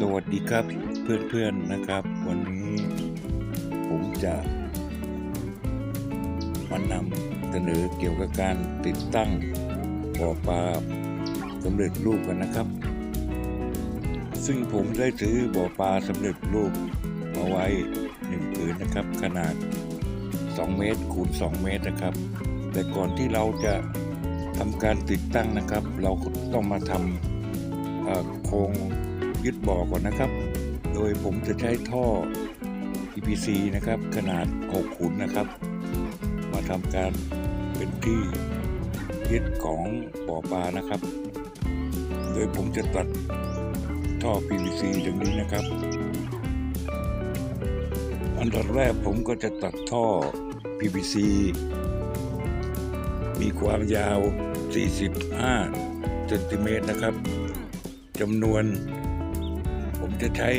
สวัสดีครับเพื่อนๆนะครับ วันนี้ผมจะมานำเสนอเกี่ยวกับการติดตั้งบ่อปลาสำเร็จรูปกันนะครับ ซึ่งผมได้ซื้อบ่อปลาสำเร็จรูปมาไว้หนึ่งผืนนะครับ ขนาด 2 เมตรคูณ2 เมตรนะครับ แต่ก่อนที่เราจะทำการติดตั้งนะครับ เราต้องมาทำโครง ยึดบ่อก่อนนะครับ โดยผมจะใช้ท่อ PVC นะครับ ขนาด6ขุนนะครับ มาทำการเป็นที่ยึดของบ่อปลานะครับ โดยผมจะตัดท่อ PVC ตรงนี้นะครับ อันดับแรกผมก็จะตัดท่อ PVC มีความยาว 45เซนติเมตรนะครับจำนวน ผมจะใช้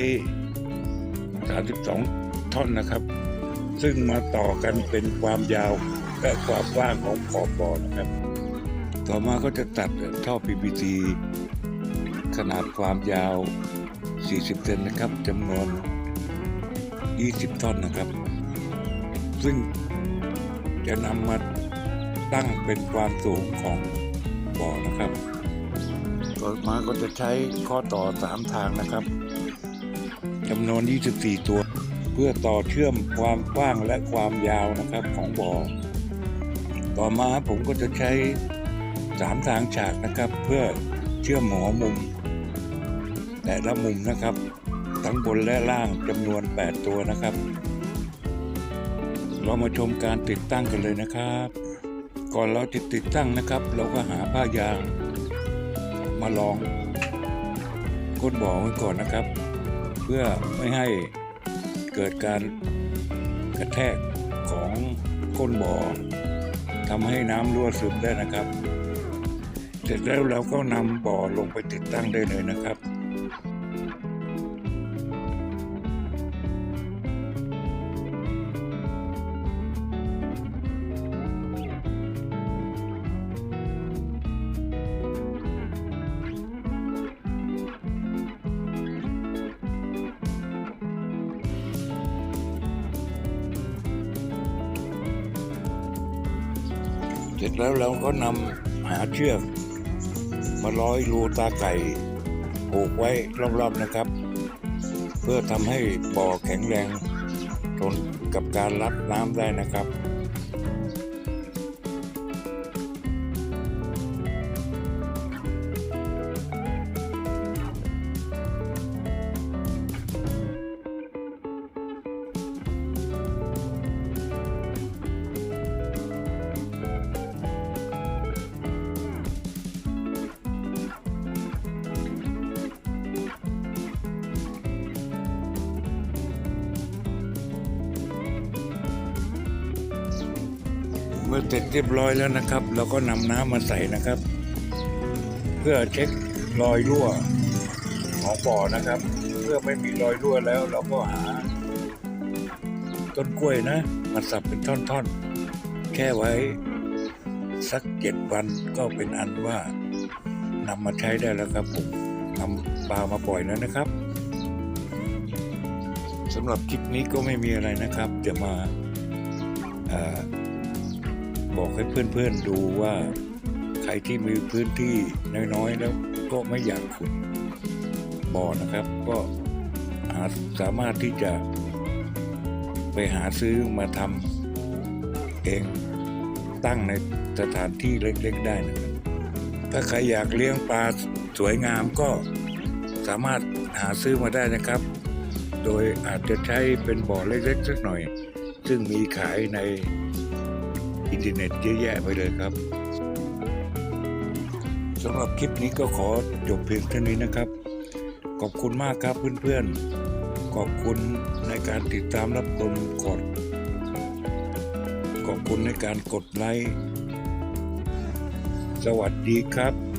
32 ท่อนนะครับ ซึ่งมาต่อกันเป็นความยาวและความกว้างของขอบบอนะครับ ต่อมาก็จะตัดท่อ PVC ขนาดความยาว 40 เซนนะครับจำนวน 20 ท่อนนะครับ ซึ่งจะนำมาตั้งเป็นความสูงของบ่อนะครับ ต่อมาก็จะใช้ข้อต่อ 3 ทางนะครับ จำนวน 24 ตัว เพื่อต่อเชื่อมความกว้างและความยาวนะครับของบ่อ ต่อมาผมก็จะใช้3ทางฉากนะครับ เพื่อเชื่อมหัวมุม แต่ละมุมนะครับ ทั้งบนและล่างจำนวน 8 ตัวนะครับ เรามาชมการติดตั้งกันเลยนะครับ ก่อนเราจะติดตั้งนะครับ เราก็หาผ้ายาง มาลองก้นบ่อไว้ก่อนนะครับ เพื่อไม่ให้เกิดการกระแทกของก้นบ่อทำให้น้ำรั่วซึมได้นะครับ เสร็จแล้วเราก็นำบ่อลงไปติดตั้งได้เลยนะครับ ร็จแล้วเราก็นำหาเชือก มาร้อยรูตาไก่ผูกไว้รอบๆนะครับ เพื่อทำให้บ่อแข็งแรงทนกับการรับน้ำได้นะครับ มื่อเสร็จเรียบร้อยแล้วนะครับ เราก็นำน้ำมาใส่นะครับ เพื่อเช็ครอยรั่วของบ่อนะครับ เพื่อไม่มีรอยรั่วแล้ว เราก็หา ต้นกล้วยนะมาสับเป็นท่อนๆ แค่ไว้สักเจ็ดวันก็เป็นอันว่านำมาใช้ได้แล้วครับผมนำปลามาปล่อยแล้วนะครับสำหรับคลิปนี้ก็ไม่มีอะไรนะครับ จะมาอ่อ บอกให้เพื่อนๆดูว่า ใครที่มีพื้นที่น้อยๆ แล้วก็ไม่อยากขุดบ่อนะครับ ก็หาสามารถที่จะไปหาซื้อมาทำเองตั้งในสถานที่เล็กๆได้นะครับ ถ้าใครอยากเลี้ยงปลาสวยงามก็สามารถหาซื้อมาได้นะครับ โดยอาจจะใช้เป็นบ่อเล็กๆสักหน่อย ซึ่งมีขายใน อินเทอร์เน็ตเยอะแยะไปเลยครับสำหรับคลิปนี้ก็ขอจบเพียงเท่านี้นะครับ ขอบคุณมากครับเพื่อนๆ ขอบคุณในการติดตามรับชมกด ขอบคุณในการกดไลค์ สวัสดีครับ